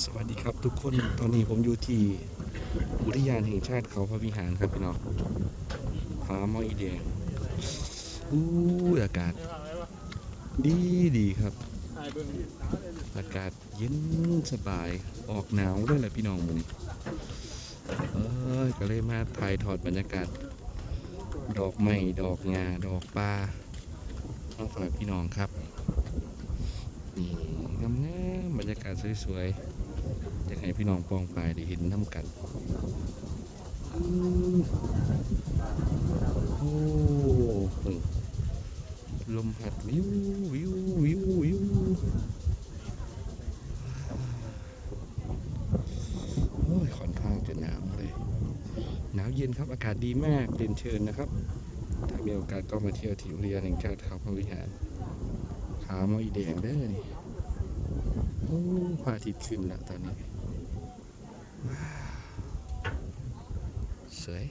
สวัสดีครับทุกคนตอนนี้ผมอยู่ที่อุทยานแห่งชาติเขาพระวิหารครับพี่น้องผาหมออีแดงอู้อากาศ ดีดีครับ อากาศเย็นสบายออกหนาวด้วยแหละพี่น้องมุนเอ้ยก็เลยมาถ่ายทอดบรรยากาศ ดอกไม้ดอกงาดอกปลามาฝากพี่น้องครับนี่งามๆบรรยากาศสวยๆ อยากให้พี่น้องปองปลายได้เห็นน้ำกันโอ้ลมพัดวิววิววิววิวโอ้ยค่อนข้างจะหนาวเลยหนาวเย็นครับอากาศดีมากเรียนเชิญนะครับ ถ้ามีโอกาสก็มาเที่ยวที่อุทยนแห่งชาติเขาพระวิหารขาวมอีแดงเด้อนี่โอ้ พระอาทิตย์ขึ้นแล้วตอนนี้ สวย